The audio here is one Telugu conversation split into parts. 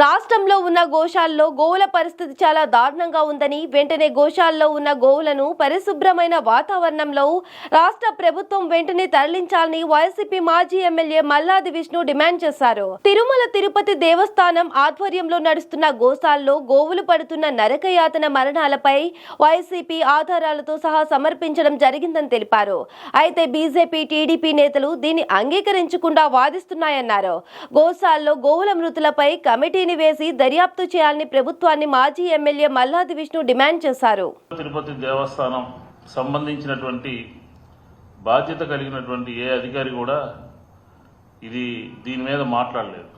రాష్ట్రంలో ఉన్న గోశాల్లో గోవుల పరిస్థితి చాలా దారుణంగా ఉందని వెంటనే గోశాల్లో ఉన్న గోవులను పరిశుభ్రమైన వాతావరణంలో రాష్ట్ర ప్రభుత్వం వెంటనే తరలించాలని వైసీపీ మాజీ ఎమ్మెల్యే మల్లాది విష్ణు డిమాండ్ చేశారు. తిరుమల తిరుపతి దేవస్థానం ఆధ్వర్యంలో నడుస్తున్న గోశాల్లో గోవులు పడుతున్న నరకయాతన మరణాలపై వైసీపీ ఆధారాలతో సహా సమర్పించడం జరిగిందని తెలిపారు. అయితే బీజేపీ టీడీపీ నేతలు దీన్ని అంగీకరించకుండా వాదిస్తున్నాయన్నారు. గోశాల్లో గోవుల మృతులపై కమిటీ కమిటీని వేసి దర్యాప్తు చేయాలని ప్రభుత్వాన్ని మాజీ ఎమ్మెల్యే మల్లాది విష్ణు డిమాండ్ చేశారు. తిరుపతి దేవస్థానం సంబంధించినటువంటి బాధ్యత కలిగినటువంటి ఏ అధికారి కూడా ఇది దీని మీద మాట్లాడలేదు.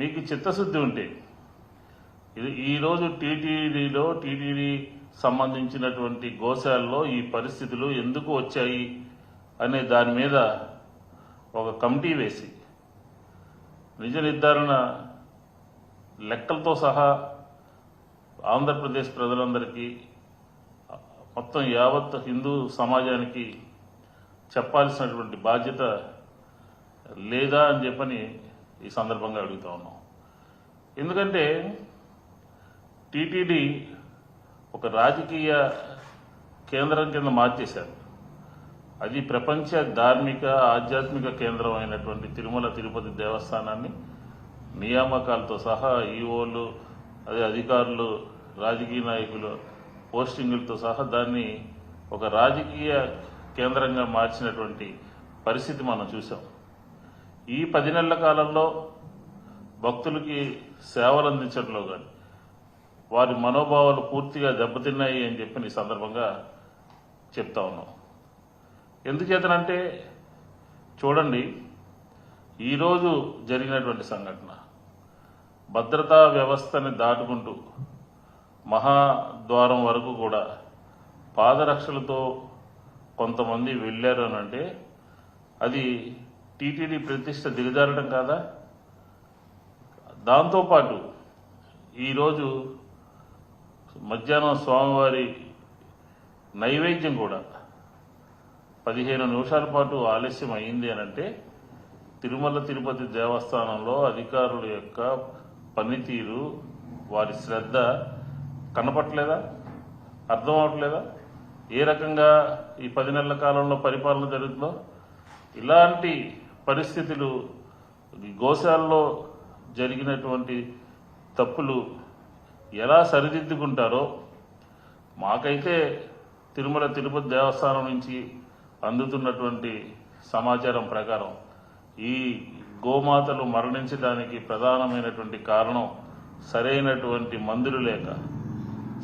మీకు చిత్తశుద్ధి ఉంటే ఇది ఈరోజు టీటీడీలో టీటీడీ సంబంధించినటువంటి గోశాలలో ఈ పరిస్థితులు ఎందుకు వచ్చాయి అనే దాని మీద ఒక కమిటీ వేసి నిజ నిర్ధారణ లెక్కలతో సహా ఆంధ్రప్రదేశ్ ప్రజలందరికీ మొత్తం యావత్ హిందూ సమాజానికి చెప్పాల్సినటువంటి బాధ్యత లేదా అని చెప్పని ఈ సందర్భంగా అడుగుతా ఉన్నాం. ఎందుకంటే టీటీడీ ఒక రాజకీయ కేంద్రం కింద మార్చేశారు. అది ప్రపంచ ధార్మిక ఆధ్యాత్మిక కేంద్రం అయినటువంటి తిరుమల తిరుపతి దేవస్థానాన్ని నియామకాలతో సహా ఈఓలు అదే అధికారులు రాజకీయ నాయకులు పోస్టింగులతో సహా దాన్ని ఒక రాజకీయ కేంద్రంగా మార్చినటువంటి పరిస్థితి మనం చూసాం ఈ పది నెలల కాలంలో భక్తులకి సేవలు అందించడంలో కానీ వారి మనోభావాలు పూర్తిగా దెబ్బతిన్నాయి అని చెప్పి ఈ సందర్భంగా చెప్తా ఉన్నాం. ఎందుచేతనంటే చూడండి ఈరోజు జరిగినటువంటి సంఘటన. భద్రతా వ్యవస్థని దాటుకుంటూ మహాద్వారం వరకు కూడా పాదరక్షలతో కొంతమంది వెళ్ళారు అని అంటే అది టీటీడీ ప్రతిష్ట దిగజారడం కాదా? దాంతోపాటు ఈరోజు మధ్యాహ్నం స్వామివారి నైవేద్యం కూడా పదిహేను నిమిషాల పాటు ఆలస్యం అయింది అని అంటే తిరుమల తిరుపతి దేవస్థానంలో అధికారుల యొక్క పనితీరు వారి శ్రద్ధ కనపట్లేదా అర్థం అవట్లేదా? ఏ రకంగా ఈ పది నెలల కాలంలో పరిపాలన జరుగుతుందో? ఇలాంటి పరిస్థితులు గోశాల్లో గోశాలలో జరిగినటువంటి తప్పులు ఎలా సరిదిద్దుకుంటారో మాకైతే తిరుమల తిరుపతి దేవస్థానం నుంచి అందుతున్నటువంటి సమాచారం ప్రకారం ఈ గోమాతలు మరణించడానికి ప్రధానమైనటువంటి కారణం సరైనటువంటి మందులు లేక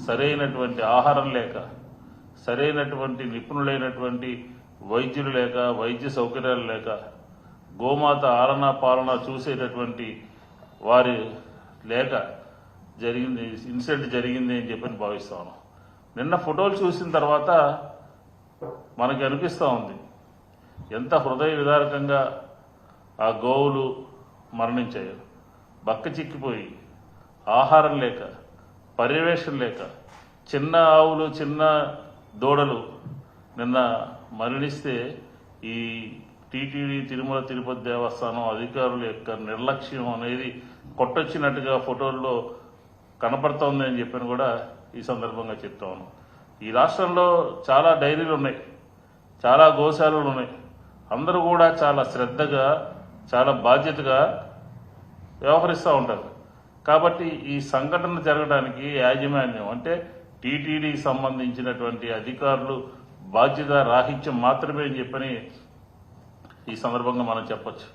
సరైనటువంటి ఆహారం లేక సరైనటువంటి నిపుణులైనటువంటి వైద్యులు లేక వైద్య సౌకర్యాలు లేక గోమాత ఆలన పాలన చూసేటటువంటి వారి లేక జరిగింది ఇన్సిడెంట్ జరిగింది అని చెప్పని భావిస్తాను నిన్న ఫోటోలు చూసిన తర్వాత మనకి అనిపిస్తూ ఉంది ఎంత హృదయ విదారకంగా ఆ గోవులు మరణించాయి. బక్క చిక్కిపోయి ఆహారం లేక పర్యవేక్షణ లేక చిన్న ఆవులు చిన్న దూడలు నిన్న మరణిస్తే ఈ టీటీడీ తిరుమల తిరుపతి దేవస్థానం అధికారుల యొక్క నిర్లక్ష్యం అనేది కొట్టొచ్చినట్టుగా ఫోటోల్లో కనపడుతోంది అని చెప్పని కూడా ఈ సందర్భంగా చెప్తాను ఈ రాష్ట్రంలో చాలా డైరీలు ఉన్నాయి. చాలా గోశాలలు ఉన్నాయి. అందరూ కూడా చాలా శ్రద్ధగా చాలా బాధ్యతగా వ్యవహరిస్తూ ఉంటారు. కాబట్టి ఈ సంఘటన జరగడానికి యాజమాన్యం అంటే టీటీడీకి సంబంధించినటువంటి అధికారులు బాధ్యత రాహిత్యం మాత్రమే అని చెప్పని ఈ సందర్భంగా మనం చెప్పచ్చు.